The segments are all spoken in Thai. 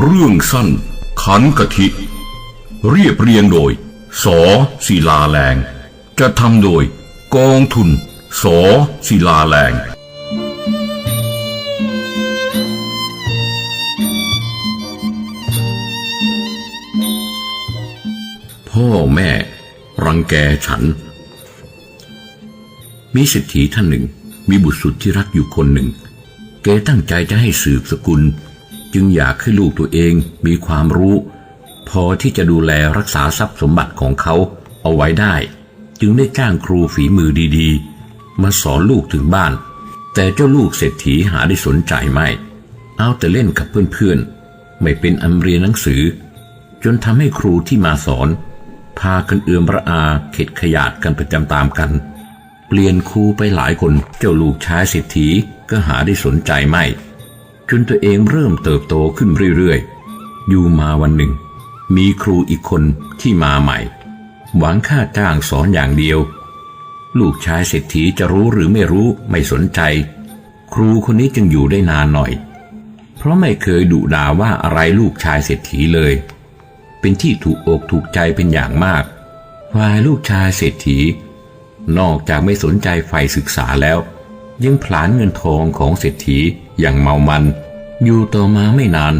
เรื่องสั้น ขันกะทิ เรียบเรียงโดย สอศิลาแรง จะทำโดย กองทุน สอศิลาแรง พ่อแม่ รังแกฉัน มีเศรษฐีท่านหนึ่ง มีบุตรสุดที่รักอยู่คนหนึ่ง แกตั้งใจจะให้สืบสกุล จึงอยากให้ลูกตัวเองมีความรู้ พอที่จะดูแลรักษาทรัพย์สมบัติของเขาเอาไว้ได้ จึงได้จ้างครูฝีมือดีๆ มาสอนลูกถึงบ้าน แต่เจ้าลูกเศรษฐีหาได้สนใจไม่ เอาแต่เล่นกับเพื่อนๆ ไม่เป็นอันเรียนหนังสือ จนทำให้ครูที่มาสอน พากันเอือมระอาเข็ดขยาดกันประจำตามกัน เปลี่ยนครูไปหลายคนเจ้าลูกชายเศรษฐีก็หาได้สนใจไม่ จนตัวเองเริ่มเติบโตขึ้นเรื่อยๆ อยู่มาวันหนึ่ง มีครูอีกคนที่มาใหม่ หวังค่าจ้างสอนอย่างเดียว ลูกชายเศรษฐีจะรู้หรือไม่รู้ไม่สนใจ ครูคนนี้จึงอยู่ได้นานหน่อย เพราะไม่เคยดุด่าว่าอะไรลูกชายเศรษฐีเลย เป็นที่ถูกอกถูกใจเป็นอย่างมากฝ่ายลูกชายเศรษฐี นอกจากไม่สนใจใฝ่ศึกษาแล้ว ยังผลาญเงินทองของเศรษฐี อย่างเมามัน อยู่ต่อมาไม่นาน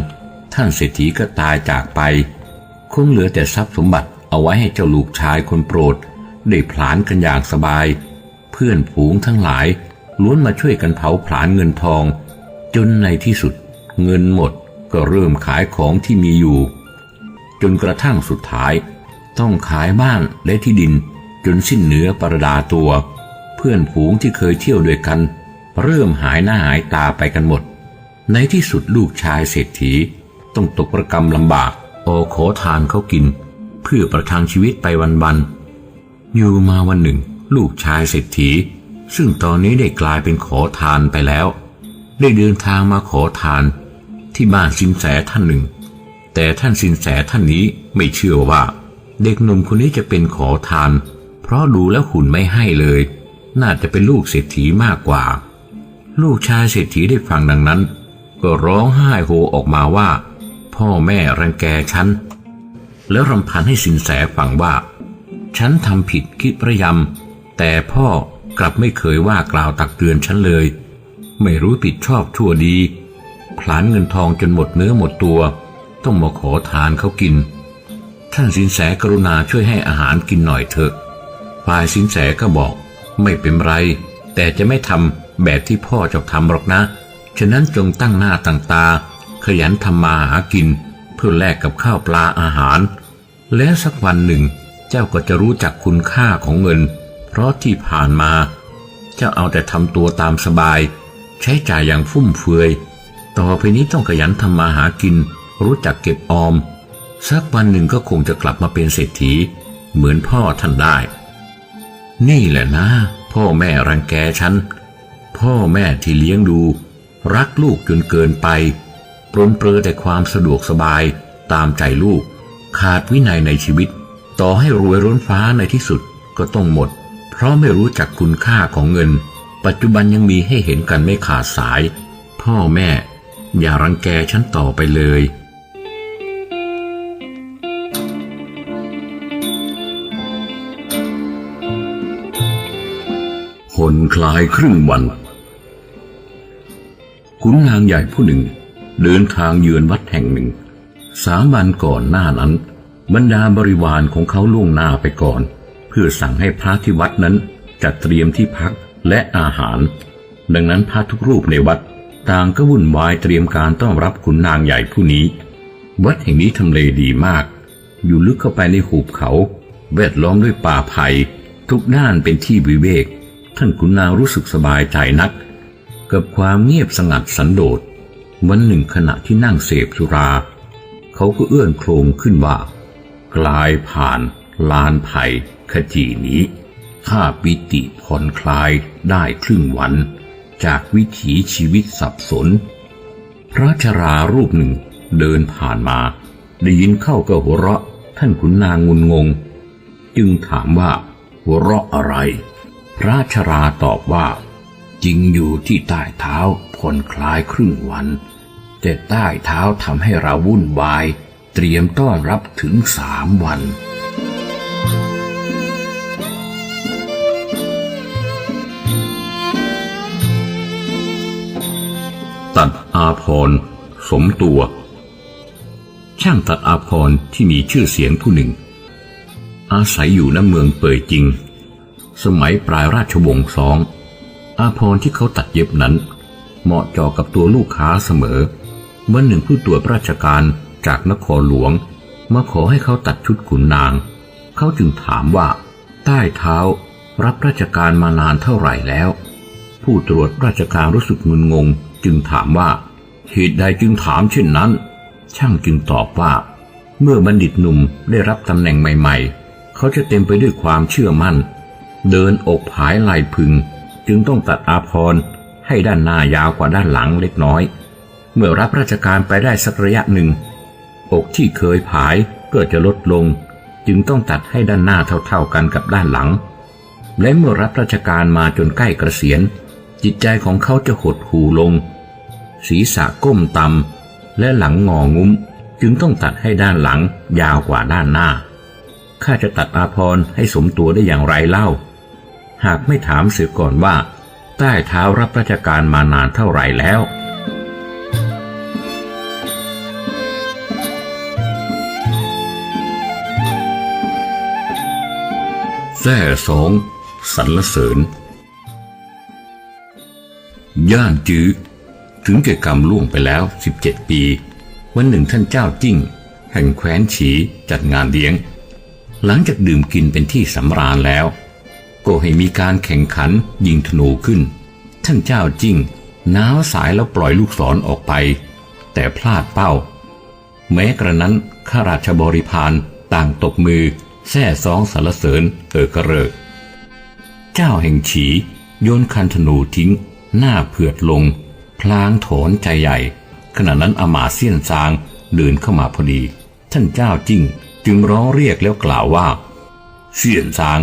ท่านเศรษฐีก็ตายจากไป คงเหลือแต่ทรัพย์สมบัติเอาไว้ให้เจ้าลูกชายคนโปรด ได้ผลาญกันอย่างสบาย เพื่อนฝูงทั้งหลายล้วนมาช่วยกันเผาผลาญเงินทอง จนในที่สุด เงินหมดก็เริ่มขายของที่มีอยู่ จนกระทั่งสุดท้าย ต้องขายบ้านและที่ดินจนสิ้นเนื้อประดาตัว เพื่อนฝูงที่เคยเที่ยวด้วยกัน เริ่มหายหน้าหายตาไปกันหมด ในที่สุดลูกชายเศรษฐี ต้องตกประกรรมลำบากออขอทานเขากิน เพื่อประทังชีวิตไปวันๆอยู่มาวันหนึ่ง ลูกชายเศรษฐี ซึ่งตอนนี้ได้กลายเป็นขอทานไปแล้ว ได้เดินทางมาขอทาน ที่บ้านสินแสท่านหนึ่ง แต่ท่านสินแสท่านนี้ไม่เชื่อว่า เด็กหนุ่มคนนี้จะเป็นขอทาน เพราะดูแล้วหุ่นไม่ให้เลย น่าจะเป็นลูกเศรษฐีมากกว่า ลูกชายเศรษฐีได้ฟังดังนั้น ก็ร้องไห้โฮออกมาว่า พ่อแม่รังแกฉัน แล้วรำพันให้สินแสฟังว่า ฉันทำผิดคิดประยำแต่พ่อกลับไม่เคยว่ากล่าวตักเตือนฉันเลย ไม่รู้ผิดชอบชั่วดี ผลาญเงินทองจนหมดเนื้อหมดตัว ต้องมาขอทานเขากิน ท่านสินแสกรุณาช่วยให้อาหารกินหน่อยเถอะฝ่ายสินแสก็บอก ไม่เป็นไร แต่จะไม่ทำ แบบที่พ่อจะทำหรอกนะ ฉะนั้นจงตั้งหน้าตั้งตา ขยันทำมาหากิน เพื่อแลกกับข้าวปลาอาหาร แล้วสักวันหนึ่ง เจ้าก็จะรู้จักคุณค่าของเงิน เพราะที่ผ่านมา เจ้าเอาแต่ทำตัวตามสบาย ใช้จ่ายอย่างฟุ่มเฟือย ต่อไปนี้ต้องขยันทำมาหากิน รู้จักเก็บออม สักวันหนึ่งก็คงจะกลับมาเป็นเศรษฐี เหมือนพ่อท่านได้ นี่แหละนะ พ่อแม่รังแกฉัน พ่อแม่ที่เลี้ยงดู รักลูกจนเกินไปปรนเปรอแต่ความสะดวกสบายตามใจลูก ขาดวินัยในชีวิต ต่อให้รวยร้นฟ้าในที่สุดก็ต้องหมด เพราะไม่รู้จักคุณค่าของเงิน ปัจจุบันยังมีให้เห็นกันไม่ขาดสาย พ่อแม่ อย่ารังแกฉันต่อไปเลยคนคลายครึ่งวัน ขุนนางใหญ่ผู้หนึ่ง เดินทางเยือนวัดแห่งหนึ่ง สามวันก่อนหน้านั้น บรรดาบริวารของเขาล่วงหน้าไปก่อน เพื่อสั่งให้พระที่วัดนั้นจัดเตรียมที่พักและอาหาร ดังนั้นพระทุกรูปในวัดต่างก็วุ่นวายเตรียมการต้อนรับขุนนางใหญ่ผู้นี้ วัดแห่งนี้ทำเลดีมาก อยู่ลึกเข้าไปในหุบเขาแวดล้อมด้วยป่าไผ่ทุกด้านเป็นที่วิเวก ท่านขุนนางรู้สึกสบายใจนัก กับความเงียบสงัดสันโดษวันหนึ่งขณะที่นั่งเสพสุรา เขาก็เอื้อนโครงขึ้นว่า กลายผ่านลานไผ่ขจีนี้ข้าปิติผ่อนคลายได้ครึ่งวัน จากวิถีชีวิตสับสน พระชรารูปหนึ่งเดินผ่านมาได้ยินเข้าก็หัวเราะท่านขุนนางงุนงง จึงถามว่าหัวเราะอะไร พระชราตอบว่า จริงอยู่ที่ใต้เท้าผ่อนคลายครึ่งวัน แต่ใต้เท้าทำให้เราวุ่นวาย เตรียมต้อนรับถึงสามวันตัดอาพรสมตัว ช่างตัดอาพรที่มีชื่อเสียงผู้หนึ่ง อาศัยอยู่ณเมืองเป่ยจริง สมัยปลายราชวงศ์สอง อาพรที่เขาตัดเย็บนั้น เหมาะเจาะกับตัวลูกค้าเสมอ วันหนึ่งผู้ตรวจราชการจากนครหลวง มาขอให้เขาตัดชุดขุนนาง เขาจึงถามว่า ใต้เท้ารับราชการมานานเท่าไหร่แล้ว ผู้ตรวจราชการรู้สึกงุนงง จึงถามว่าเหตุใดจึงถามเช่นนั้น ช่างจึงตอบว่า เมื่อบัณฑิตหนุ่มได้รับตำแหน่งใหม่ ๆ เขาจะเต็มไปด้วยความเชื่อมั่น เดินอกผายไหลพึง จึงต้องตัดอาพรณ์ให้ด้านหน้ายาวกว่าด้านหลังเล็กน้อย เมื่อรับราชการไปได้สักระยะหนึ่ง อกที่เคยผายก็จะลดลง จึงต้องตัดให้ด้านหน้าเท่าๆกันกับด้านหลัง และเมื่อรับราชการมาจนใกล้เกษียณ จิตใจของเขาจะหดหู่ลง ศีรษะก้มต่ำและหลังงองุ้มจึงต้องตัดให้ด้านหลังยาวกว่าด้านหน้าข้าจะตัดอาพรณ์ให้สมตัวได้อย่างไรเล่า หากไม่ถามเสียก่อนว่า ใต้เท้ารับราชการมานานเท่าไหร่แล้ว แท่สองสรรเสริญ ย่านจื้อถึงแก่กรรมล่วงไปแล้ว 17 ปี วันหนึ่งท่านเจ้าจิ้ง แห่งแคว้นฉีจัดงานเลี้ยง หลังจากดื่มกินเป็นที่สำราญแล้ว ก็ให้มีการแข่งขันยิงธนูขึ้น ท่านเจ้าจิ้งน้าวสายแล้วปล่อยลูกศรอออกไป แต่พลาดเป้า แม้กระนั้นข้าราชบริพารต่างตบมือแซ่ซองสรรเสริญเออกระเริก เจ้าแห่งฉีโยนคันธนูทิ้ง หน้าเผือดลง พลางโถนใจใหญ่ ขณะนั้นอมาเสี้ยนซางเดินเข้ามาพอดี ท่านเจ้าจิ้งจึงร้องเรียกแล้วกล่าวว่า เสี้ยนซาง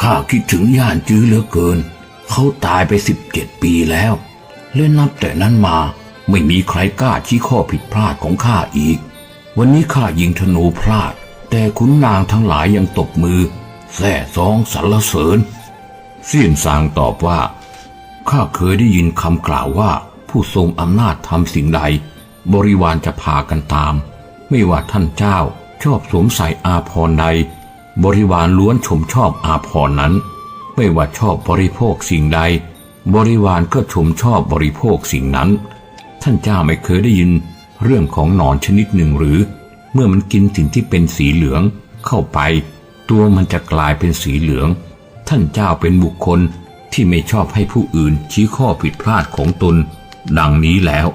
ข้าคิดถึงย่านจื้อเหลือเกิน เขาตายไปสิบเจ็ดปีแล้วและนับแต่นั้นมาไม่มีใครกล้าชี้ข้อผิดพลาดของข้าอีก วันนี้ข้ายิงธนูพลาด แต่ขุนนางทั้งหลายยังตบมือแส่ซองสรรเสริญเสี้ยนซางตอบว่าข้าเคยได้ยินคำกล่าวว่า ผู้ทรงอำนาจทำสิ่งใด บริวารจะพากันตาม ไม่ว่าท่านเจ้าชอบสวมใส่อาภรณ์ใด บริวารล้วนชมชอบอาภรณ์นั้น ไม่ว่าชอบบริโภคสิ่งใด บริวารก็ชมชอบบริโภคสิ่งนั้น ท่านเจ้าไม่เคยได้ยินเรื่องของหนอนชนิดหนึ่งหรือ เมื่อมันกินสิ่งที่เป็นสีเหลืองเข้าไป ตัวมันจะกลายเป็นสีเหลือง ท่านเจ้าเป็นบุคคลที่ไม่ชอบให้ผู้อื่นชี้ข้อผิดพลาดของตน ดังนี้แล้ว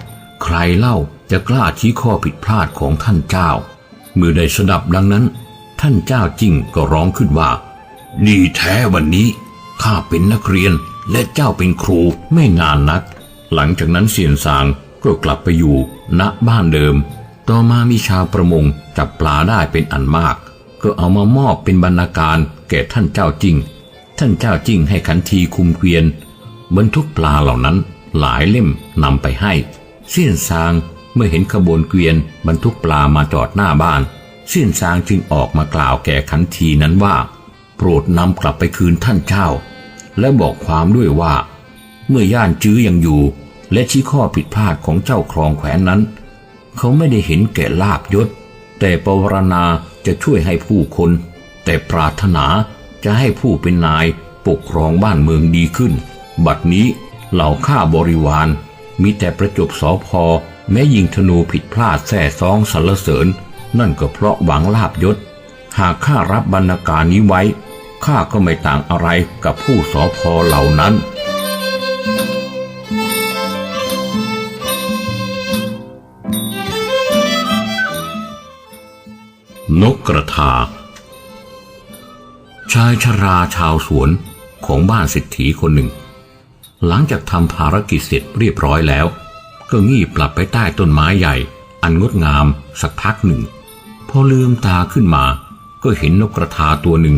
ใครเล่าจะกล้าชี้ข้อผิดพลาดของท่านเจ้า เมื่อได้สดับดังนั้น ท่านเจ้าจิ้งก็ร้องขึ้นว่า ดีแท้วันนี้ ข้าเป็นนักเรียนและเจ้าเป็นครูไม่นานนัก หลังจากนั้นเสียนสางก็กลับไปอยู่ณบ้านเดิม ต่อมามีชาวประมงจับปลาได้เป็นอันมาก ก็เอามามอบเป็นบรรณาการแก่ท่านเจ้าจิ้งท่านเจ้าจิ้งให้ขันทีคุมเกวียนบรรทุกปลาเหล่านั้นหลายเล่มนำไปให้ เสี้ยนซางเมื่อเห็นขบวนเกวียนบรรทุกปลามาจอดหน้าบ้าน เสี้ยนซางจึงออกมากล่าวแก่ขันทีนั้นว่า โปรดนำกลับไปคืนท่านเจ้า และบอกความด้วยว่า เมื่อย่านจื้อยังอยู่ และชี้ข้อผิดพลาดของเจ้าครองแขวนนั้น เขาไม่ได้เห็นแก่ลาบยศ แต่ปวารณาจะช่วยให้ผู้คน แต่ปรารถนาจะให้ผู้เป็นนายปกครองบ้านเมืองดีขึ้น บัดนี้เหล่าข้าบริวาร มีแต่ประจบสอพอแม้ยิงธนูผิดพลาดแส่ซองสรรเสริญ นั่นก็เพราะหวังลาบยศ หากข้ารับบรรณาการนี้ไว้ ข้าก็ไม่ต่างอะไรกับผู้สอพอเหล่านั้น นกกระทา ชายชราชาวสวนของบ้านเศรษฐีคนหนึ่ง หลังจากทำภารกิจเสร็จเรียบร้อยแล้ว ก็งีบหลับไปใต้ต้นไม้ใหญ่อันงดงามสักพักหนึ่ง พอลืมตาขึ้นมา ก็เห็นนกกระทาตัวหนึ่ง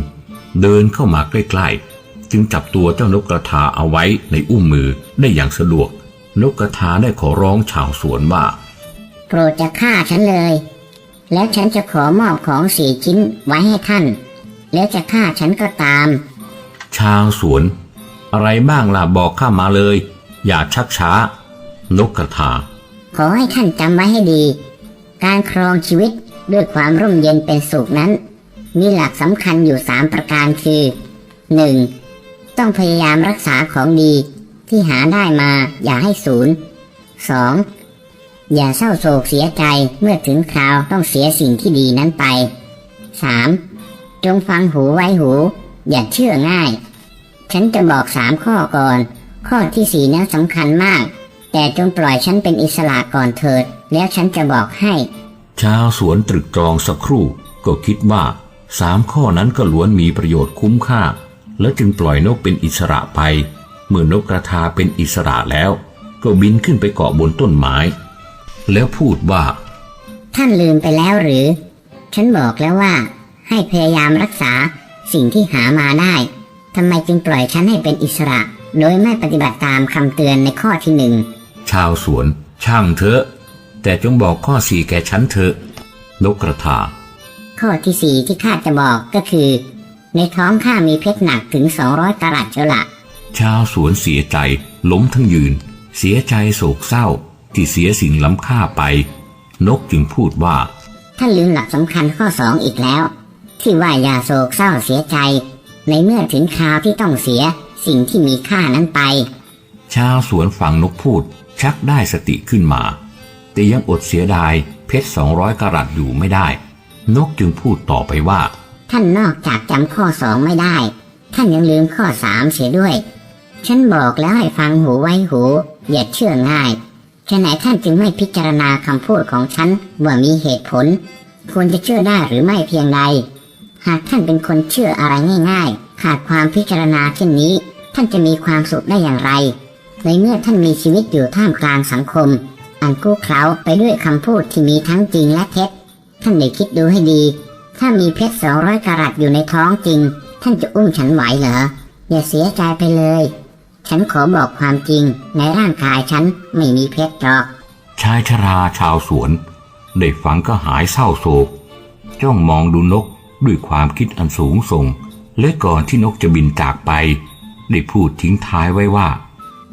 เดินเข้ามาใกล้ๆ จึงจับตัวเจ้านกกระทาเอาไว้ในอุ้มมือได้อย่างสะดวก นกกระทาได้ขอร้องชาวสวนว่า โปรดจะฆ่าฉันเลย แล้วฉันจะขอมอบของสี่ชิ้นไว้ให้ท่าน แล้วจะฆ่าฉันก็ตาม ชาวสวน อะไรบ้างล่ะบอกข้ามาเลย อย่าชักช้า นกกระทา ขอให้ท่านจำไว้ให้ดี การครองชีวิต ด้วยความร่มเย็นเป็นสุขนั้น มีหลักสำคัญอยู่สามประการคือ 1. ต้องพยายามรักษาของดีที่หาได้มาอย่าให้สูญ 2. อย่าเศร้าโศกเสียใจเมื่อถึงคราวต้องเสียสิ่งที่ดีนั้นไป 3. จงฟังหูไว้หู อย่าเชื่อง่าย ฉันจะบอกสามข้อก่อน ข้อที่สี่นั้นสำคัญมาก แต่จงปล่อยฉันเป็นอิสระก่อนเถิด แล้วฉันจะบอกให้ ชาวสวนตรึกตรองสักครู่ก็คิดว่าสามข้อนั้นก็ล้วนมีประโยชน์คุ้มค่า แล้วจึงปล่อยนกเป็นอิสระไป เมื่อนกกระทาเป็นอิสระแล้ว ก็บินขึ้นไปเกาะบนต้นไม้ แล้วพูดว่า ท่านลืมไปแล้วหรือ ฉันบอกแล้วว่า ให้พยายามรักษาสิ่งที่หามาได้ทำไมจึงปล่อยฉันให้เป็นอิสระ โดยไม่ปฏิบัติตามคำเตือนในข้อที่หนึ่งชาวสวน ช่างเถอะ แต่จงบอกข้อสี่แก่ฉันเถอะนกกระทา ข้อที่สี่ที่ข้าจะบอกก็คือ ในท้องข้ามีเพชรหนักถึง200กะรัตเจ้าละชาวสวนเสียใจล้มทั้งยืน เสียใจโศกเศร้า ที่เสียสิ่งล้ำค่าไป นกจึงพูดว่า ท่านลืมหลักสำคัญข้อสองอีกแล้ว ที่ว่าอย่าโศกเศร้าเสียใจ ในเมื่อถึงคราวที่ต้องเสียสิ่งที่มีค่านั้นไป ชาวสวนฟังนกพูดชักได้สติขึ้นมา แต่ยังอดเสียดายเพชรสองร้อยกรัตอยู่ไม่ได้ นกจึงพูดต่อไปว่า ท่านนอกจากจำข้อสองไม่ได้ ท่านยังลืมข้อสามเสียด้วย ฉันบอกแล้วให้ฟังหูไว้หู อย่าเชื่อง่ายฉะไหนท่านจึงไม่พิจารณาคำพูดของฉันว่ามีเหตุผล ควรจะเชื่อได้หรือไม่เพียงใด หากท่านเป็นคนเชื่ออะไรง่าย ๆ ขาดความพิจารณาเช่นนี้ ท่านจะมีความสุขได้อย่างไร ในเมื่อท่านมีชีวิตอยู่ท่ามกลางสังคม อันกู้เคล้าไปด้วยคำพูดที่มีทั้งจริงและเท็จ ท่านได้คิดดูให้ดี ถ้ามีเพชรสองร้อยกรัตอยู่ในท้องจริง ท่านจะอุ้มฉันไหวเหรอ อย่าเสียใจไปเลย ฉันขอบอกความจริง ในร่างกายฉันไม่มีเพชรหรอก ชายชราชาวสวน ได้ฟังก็หายเศร้าโศก จ้องมองดูนกด้วยความคิดอันสูงส่ง และก่อนที่นกจะบินจากไป ได้พูดทิ้งท้ายไว้ว่า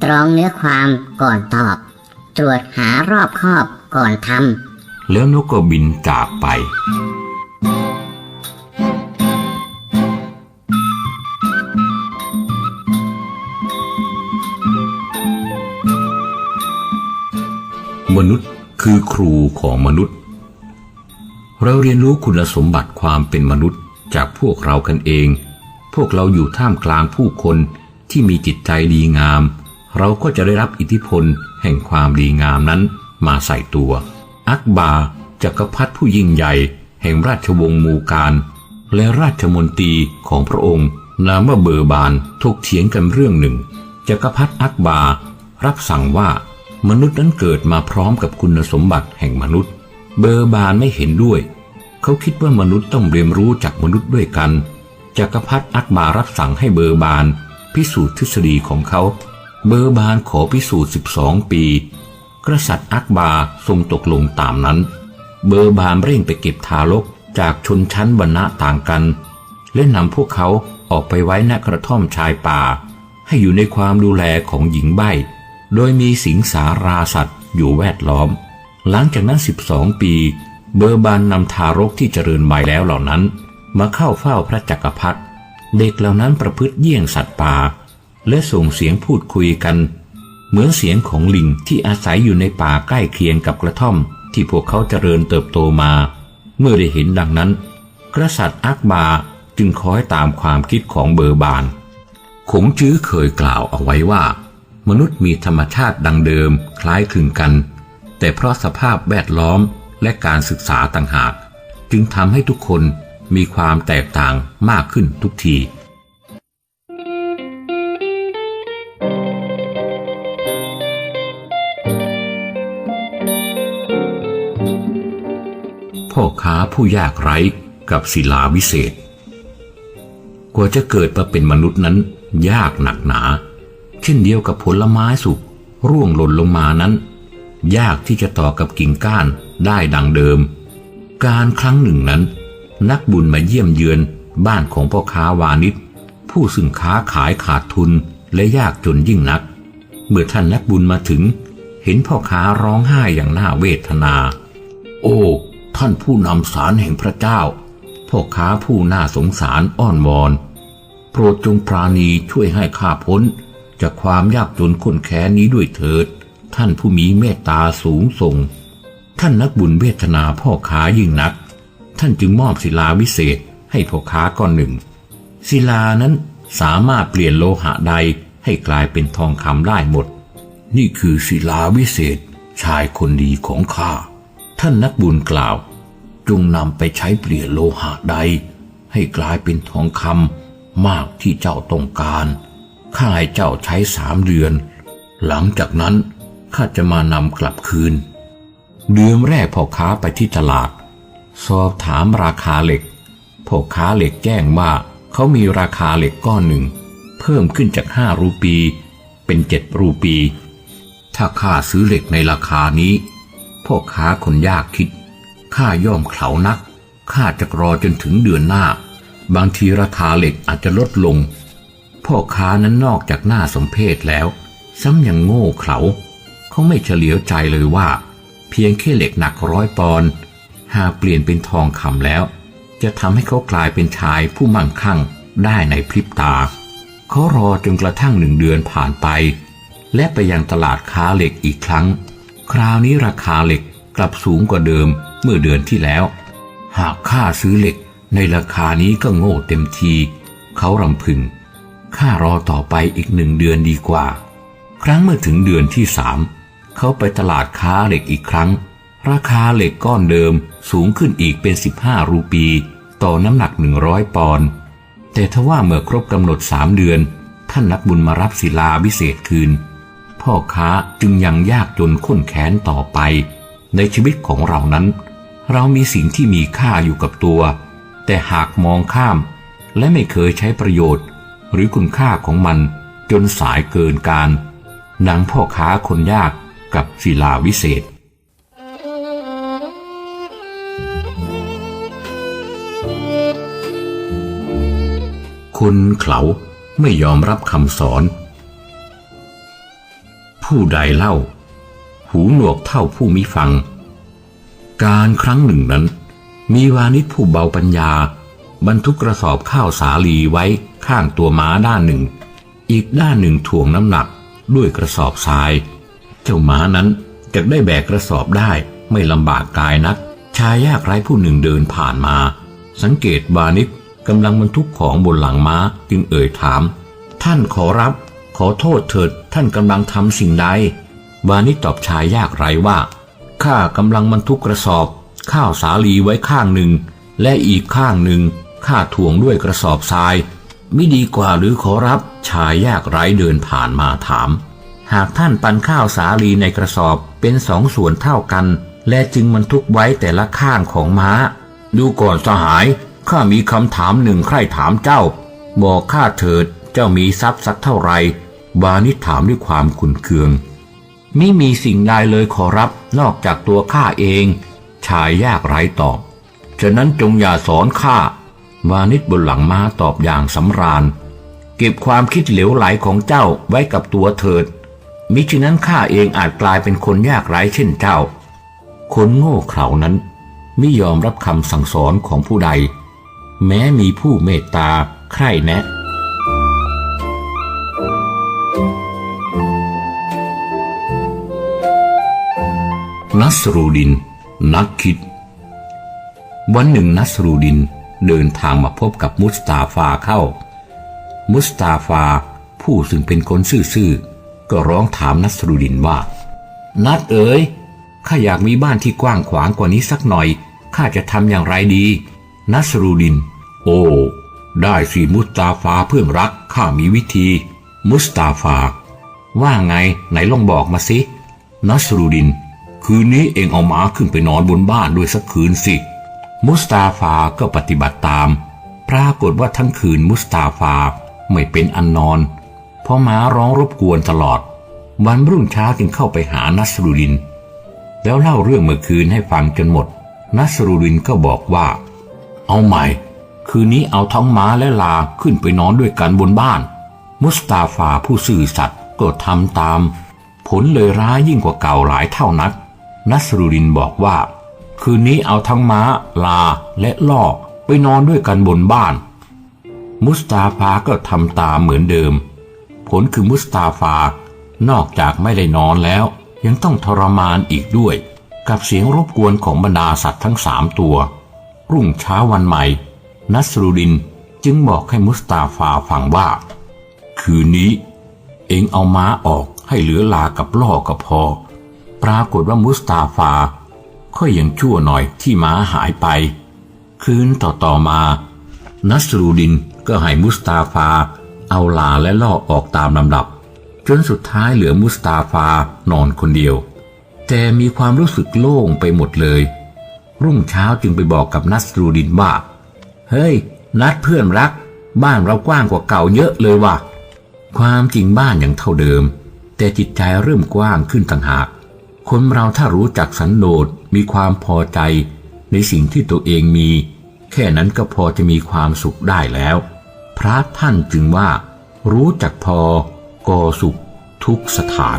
ตรองเนื้อความก่อนตอบ ตรวจหารอบคอบก่อนทำแล้วนกก็บินจากไป มนุษย์คือครูของมนุษย์ เราเรียนรู้คุณสมบัติความเป็นมนุษย์จากพวกเรากันเอง พวกเราอยู่ท่ามกลางผู้คนที่มีจิตใจดีงาม เราก็จะได้รับอิทธิพลแห่งความดีงามนั้นมาใส่ตัว อักบาจักรพรรดิผู้ยิ่งใหญ่ แห่งราชวงศ์มูการ และราชมนตรีของพระองค์ นามว่าเบอร์บานถกเถียงกันเรื่องหนึ่งจักรพรรดิอักบารับสั่งว่ามนุษย์นั้นเกิดมาพร้อมกับคุณสมบัติแห่งมนุษย์ เบอร์บานไม่เห็นด้วย เขาคิดว่ามนุษย์ต้องเรียนรู้จากมนุษย์ด้วยกันจักรพรรดิอักบารับสั่งให้เบอร์บาน พิสูจน์ทฤษฎีของเขา เบอร์บานขอพิสูจน์ 12 ปี กษัตริย์อักบาทรงตกลงตามนั้น เบอร์บานเร่งไปเก็บทารกจากชนชั้นวรรณะต่างกัน และนำพวกเขาออกไปไว้ณกระท่อมชายป่า ให้อยู่ในความดูแลของหญิงใบ้ โดยมีสิงสาราสัตว์อยู่แวดล้อม หลังจากนั้น 12 ปี เบอร์บานนำทารกที่เจริญวัยแล้วเหล่านั้น มาเข้าเฝ้าพระจักรพรรดิเด็กเหล่านั้นประพฤติเยี่ยงสัตว์ป่า และส่งเสียงพูดคุยกัน เหมือนเสียงของลิงที่อาศัยอยู่ในป่าใกล้เคียงกับกระท่อม ที่พวกเขาเจริญเติบโตมา เมื่อได้เห็นดังนั้น กษัตริย์อักบาจึงคอยตามความคิดของเบอร์บาน ขงจื้อเคยกล่าวเอาไว้ว่า มนุษย์มีธรรมชาติดังเดิมคล้ายคลึงกัน แต่เพราะสภาพแวดล้อมและการศึกษาต่างหาก จึงทำให้ทุกคนมีความแตกต่างมากขึ้นทุกที พ่อค้าผู้ยากไร้กับศิลาวิเศษ กว่าจะเกิดมาเป็นมนุษย์นั้นยากหนักหนา เช่นเดียวกับผลไม้สุกร่วงหล่นลงมานั้น ยากที่จะต่อกับกิ่งก้านได้ดังเดิม การครั้งหนึ่งนั้น นักบุญมาเยี่ยมเยือนบ้านของพ่อค้าวานิชผู้ซึ่งค้าขายขาดทุนและยากจนยิ่งนัก เมื่อท่านนักบุญมาถึง เห็นพ่อค้าร้องไห้อย่างน่าเวทนา โอ้ ท่านผู้นำสารแห่งพระเจ้าพ่อค้าผู้น่าสงสารอ้อนวอน โปรดจงปราณีช่วยให้ข้าพ้น จากความยากจนคนแค้นนี้ด้วยเถิด ท่านผู้มีเมตตาสูงส่ง ท่านนักบุญเวทนาพ่อค้ายิ่งนัก ท่านจึงมอบศิลาวิเศษให้พ่อค้าก้อนหนึ่ง ศิลานั้นสามารถเปลี่ยนโลหะใดให้กลายเป็นทองคำได้หมด นี่คือศิลาวิเศษชายคนดีของข้า ท่านนักบุญกล่าว จงนำไปใช้เปลี่ยนโลหะใด ให้กลายเป็นทองคำมากที่เจ้าต้องการข้าให้เจ้าใช้สามเดือน หลังจากนั้นข้าจะมานำกลับคืน เดือนแรกพ่อค้าไปที่ตลาด สอบถามราคาเหล็กพ่อค้าเหล็กแจ้งว่าเขามีราคาเหล็กก้อนหนึ่ง เพิ่มขึ้นจากห้ารูปี เป็นเจ็ดรูปี ถ้าข้าซื้อเหล็กในราคานี้ พ่อค้าคนยากคิด ข้าย่อมเขานัก ข้าจะรอจนถึงเดือนหน้า บางทีราคาเหล็กอาจจะลดลง พ่อค้านั้นนอกจากหน้าสมเพศแล้ว ซ้ำยังโง่เขลาเขาไม่เฉลียวใจเลยว่า เพียงแค่เหล็กหนักร้อยปอนด์หากเปลี่ยนเป็นทองคำแล้ว จะทำให้เขากลายเป็นชายผู้มั่งคั่งได้ในพริบตา เขารอจนกระทั่งหนึ่งเดือนผ่านไป และไปยังตลาดค้าเหล็กอีกครั้ง คราวนี้ราคาเหล็กกลับสูงกว่าเดิมเมื่อเดือนที่แล้ว หากข้าซื้อเหล็กในราคานี้ก็โง่เต็มที เขารำพึง ข้ารอต่อไปอีกหนึ่งเดือนดีกว่า ครั้งเมื่อถึงเดือนที่สามเขาไปตลาดค้าเหล็กอีกครั้ง ราคาเหล็กก้อนเดิมสูงขึ้นอีกเป็น 15 รูปี ต่อน้ำหนัก 100 ปอนด์ แต่ทว่าเมื่อครบกำหนดสามเดือน ท่านนักบุญมารับศิลาวิเศษคืน พ่อค้าจึงยังยากจนข้นแค้นต่อไป ในชีวิตของเรานั้น เรามีสิ่งที่มีค่าอยู่กับตัว แต่หากมองข้าม และไม่เคยใช้ประโยชน์ หรือคุณค่าของมันจนสายเกินการนังพ่อค้าคนยากกับศิลาวิเศษคนเขาไม่ยอมรับคำสอน ผู้ใดเล่า หูหนวกเท่าผู้มิฟัง การครั้งหนึ่งนั้น มีวานิชผู้เบาปัญญา บรรทุกกระสอบข้าวสาลีไว้ข้างตัวม้าด้านหนึ่ง อีกด้านหนึ่งถ่วงน้ำหนักด้วยกระสอบทราย เจ้าม้านั้นจะได้แบกกระสอบได้ไม่ลำบากกายนัก ชายยากไร้ผู้หนึ่งเดินผ่านมา สังเกตวานิชกำลังบรรทุกของบนหลังม้าจึงเอ่ยถาม ท่านขอรับ ขอโทษเถิดท่านกำลังทำสิ่งใด วานิตอบชายยากไร้ว่า ข้ากำลังบรรทุกกระสอบ ข้าวสาลีไว้ข้างหนึ่ง และอีกข้างหนึ่งข้าถ่วงด้วยกระสอบทรายไม่ดีกว่าหรือขอรับ ชายยากไร้เดินผ่านมาถาม หากท่านปันข้าวสาลีในกระสอบเป็นสองส่วนเท่ากัน และจึงบรรทุกไว้แต่ละข้างของม้า ดูก่อนสหาย ข้ามีคำถามหนึ่งใครถามเจ้า บอกข้าเถิด เจ้ามีทรัพย์สักเท่าไหร่วานิถามด้วยความขุนเคือง ไม่มีสิ่งใดเลยขอรับนอกจากตัวข้าเอง ชายยากไร้ตอบ ฉะนั้นจงอย่าสอนข้า วานิชบนหลังม้าตอบอย่างสำราญ เก็บความคิดเหลวไหลของเจ้าไว้กับตัวเถิด มิฉะนั้นข้าเองอาจกลายเป็นคนยากไร้เช่นเจ้า คนโง่เขลานั้นไม่ยอมรับคำสั่งสอนของผู้ใด แม้มีผู้เมตตาใคร่แนะ นัสรูดิน นักคิด วันหนึ่งนัสรูดินเดินทางมาพบกับมุสตาฟาเข้า มุสตาฟาผู้ซึ่งเป็นคนซื่อๆก็ร้องถามนัสรูดินว่า นัดเอ๋ยข้าอยากมีบ้านที่กว้างขวางกว่านี้สักหน่อยข้าจะทำอย่างไรดี นัสรูดิน โอ้ได้สิมุสตาฟาเพื่อนรักข้ามีวิธี มุสตาฟา ว่าไงไหนลองบอกมาสิ นัสรูดิน คืนนี้เองเอาหมาขึ้นไปนอนบนบ้านด้วยสักคืนสิ มุสตาฟาก็ปฏิบัติตาม ปรากฏว่าทั้งคืนมุสตาฟาไม่เป็นอันนอน เพราะหมาร้องรบกวนตลอด วันรุ่งเช้าจึงเข้าไปหานัสรุดิน แล้วเล่าเรื่องเมื่อคืนให้ฟังจนหมด นัสรุรินก็บอกว่า เอาใหม่ คืนนี้เอาทั้งม้าและลาขึ้นไปนอนด้วยกันบนบ้าน มุสตาฟาผู้ซื่อสัตย์ก็ทำตาม ผลเลยร้ายยิ่งกว่าเก่าหลายเท่านัก นัสรุรินบอกว่า คืนนี้เอาทั้งม้า ลาและล่อไปนอนด้วยกันบนบ้าน มุสตาฟาก็ทำตามเหมือนเดิม ผลคือมุสตาฟานอกจากไม่ได้นอนแล้ว ยังต้องทรมานอีกด้วย กับเสียงรบกวนของบรรดาสัตว์ทั้งสามตัว รุ่งเช้าวันใหม่ นัสรุดินจึงบอกให้มุสตาฟาฟังว่า คืนนี้ เองเอาม้าออกให้เหลือลากับล่อก็พอ ปรากฏว่ามุสตาฟาค่อยยังชั่วหน่อยที่ม้าหายไป คืนต่อต่อมา นัสรูดินก็ให้มุสตาฟา เอาลาและล่อออกตามลำดับ จนสุดท้ายเหลือมุสตาฟานอนคนเดียว แต่มีความรู้สึกโล่งไปหมดเลย รุ่งเช้าจึงไปบอกกับนัสรูดินว่า เฮ้ย นัดเพื่อนรัก บ้านเรากว้างกว่าเก่าเยอะเลยว่ะความจริงบ้านยังเท่าเดิม แต่จิตใจเริ่มกว้างขึ้นต่างหาก คนเราถ้ารู้จักสันโดษมีความพอใจในสิ่งที่ตัวเองมี แค่นั้นก็พอจะมีความสุขได้แล้ว พระท่านจึงว่า รู้จักพอก่อสุขทุกสถาน